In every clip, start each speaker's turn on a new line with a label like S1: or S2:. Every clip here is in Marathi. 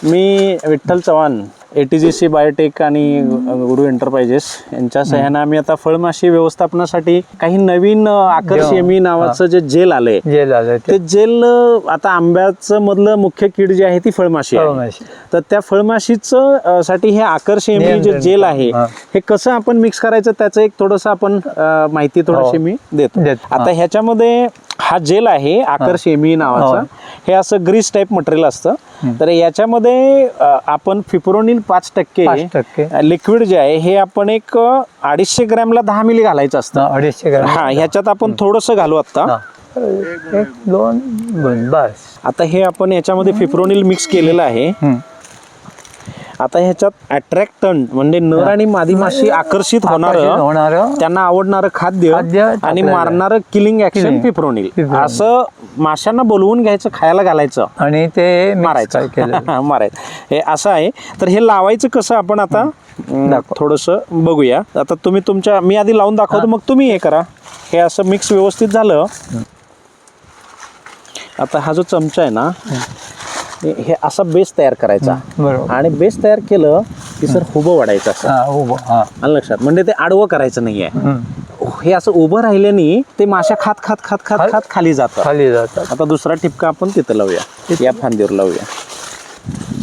S1: Me Vitthal Chavan A T G C biotech आणि गुरु एंटरप्राइजेस यांच्या सह्यानं आम्ही आता फळमाशी व्यवस्थापनासाठी काही नवीन आकर्षमी नावाचं जे जेल आलंय
S2: जे झालं ते
S1: जेल आता आंब्याचं मधलं मुख्य कीड जी आहे ती फळमाशी आहे. तर त्या फळमाशीचं साठी हे आकर्षमी जे जेल आहे
S2: हा.
S1: हे कसं आपण मिक्स करायचं त्याचं एक थोडस आपण माहिती थोडीशी
S2: हो.
S1: मी देतो. आता
S2: हा.
S1: ह्याच्यामध्ये हा जेल आहे आकर्षमी नावाचा
S2: हो.
S1: हे असं ग्रीस टाईप मटेरियल असतं तर याच्यामध्ये आपण फिप्रोनिल पाच टक्के. लिक्विड जे आहे हे आपण एक अडीचशे ग्रॅमला दहा मिली घालायचं असतं.
S2: अडीचशे ग्राम.
S1: हा ह्याच्यात आपण थोडस घालू आता.
S2: एक दोन बस.
S1: आता हे आपण याच्यामध्ये फिप्रोनिल मिक्स केलेलं आहे. आता ह्याच्यात अट्रॅक्टन म्हणजे नर आणि मादी माशी आकर्षित होणार त्यांना आवडणारं खाद्य आणि. मारणारं किलिंग ऍक्शन फिप्रोनिल. असं माशांना बोलवून घ्यायचं खायला घालायचं.
S2: आणि ते
S1: मारायचं. मारायचं. हे असं आहे. तर हे लावायचं कसं आपण आता? थोडस बघूया. आता तुम्ही तुमच्या मी आधी लावून दाखवतो मग तुम्ही हे करा. हे असं मिक्स व्यवस्थित झालं. आता हा जो चमचा आहे ना हे असा बेस तयार करायचा.
S2: बरोबर.
S1: आणि बेस तयार केलं की सर उभं वाढायचं असं.
S2: हा उभं हा.
S1: आलं लक्षात? म्हणजे ते आडवं करायचं नाहीये.
S2: हम्म.
S1: हे असं उभं राहिल्याने ते माशा खात खात खात खात
S2: खात-
S1: खाली जातात
S2: खाली जातात
S1: आता दुसरा टिपका आपण तिथं लावूया. या फांदीवर लावूया.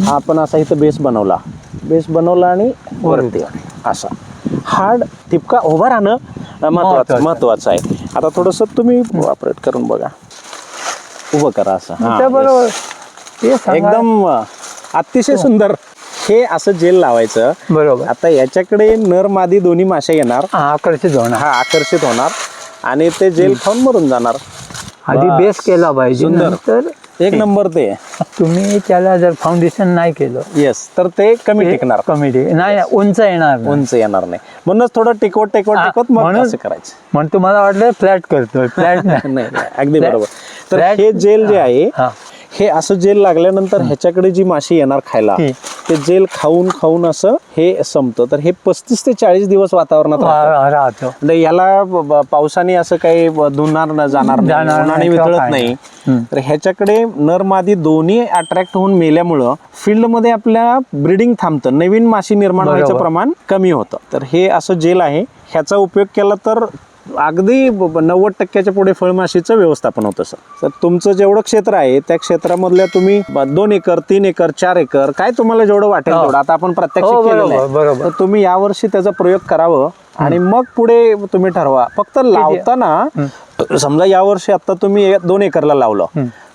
S1: हा आपण असा इथं बेस बनवला. बेस बनवला आणि वरती असा. हार्ड टिपका उभा राहणं अं, महत्वाचं
S2: महत्वाचं.
S1: महत्वाचं आहे. आता थोडस तुम्ही ऑपरेट करून बघा. उभं करा असं. हा,
S2: त्या
S1: yes.
S2: बरोबर. ते सांगा.
S1: एकदम अतिशय सुंदर. हे असं जेल लावायचं.
S2: बरोबर.
S1: आता याच्याकडे नर मादी दोन्ही माशा येणार.
S2: हा, आकर्षित होणार.
S1: हा आकर्षित होणार. आणि ते जेल खाऊन मरून जाणार.
S2: आधी
S1: बस.
S2: बेस केला पाहिजे
S1: सुंदर.
S2: नंतर
S1: एक नंबर ते.
S2: तुम्ही त्याला जर फाउंडेशन नाही केलं
S1: येस तर ते कमी टिकणार.
S2: कमिटी नाही उंच येणार नाही.
S1: उंच येणार नाही. म्हणूनच थोडं टिकवत टिकवत
S2: हा,
S1: टिकवत मग
S2: म्हणून-
S1: असं करायचं.
S2: म्हणून तुम्हाला वाटलं फ्लॅट करतोय फ्लॅट
S1: नाही नाही, अगदी
S2: Flat-
S1: बरोबर. तर
S2: flat-
S1: हे जेल जे आहे
S2: हा.
S1: हे असं जेल लागल्यानंतर ह्याच्याकडे जी माशी येणार खायला
S2: ती.
S1: जेल खाऊन खाऊन असं हे संपतं तर हे पस्तीस ते चाळीस दिवस वातावरणात राहतं. म्हणजे याला पावसाने असं काही धुणार न जाणार नाही, वितळत नाही. तर ह्याच्याकडे नर मादी दोन्ही अट्रॅक्ट होऊन मेल्यामुळं फील्डमध्ये आपल्या ब्रिडिंग थांबतं नवीन माशी निर्माण व्हायचं. प्रमाण कमी होतं तर हे असं जेल आहे ह्याचा उपयोग केला तर अगदी नव्वद टक्क्याच्या पुढे फळमाशीचं व्यवस्थापन होतं सर. तर तुमचं जेवढं क्षेत्र आहे त्या क्षेत्रामधल्या तुम्ही दोन एकर तीन एकर चार एकर काय तुम्हाला जेवढं वाटेल
S2: हो.
S1: तेवढं. आता आपण प्रत्यक्ष
S2: हो, बरोबर,
S1: तुम्ही यावर्षी त्याचा प्रयोग करावं आणि मग पुढे तुम्ही ठरवा. फक्त लावताना समजा यावर्षी आता तुम्ही दोन एकरला लावलं.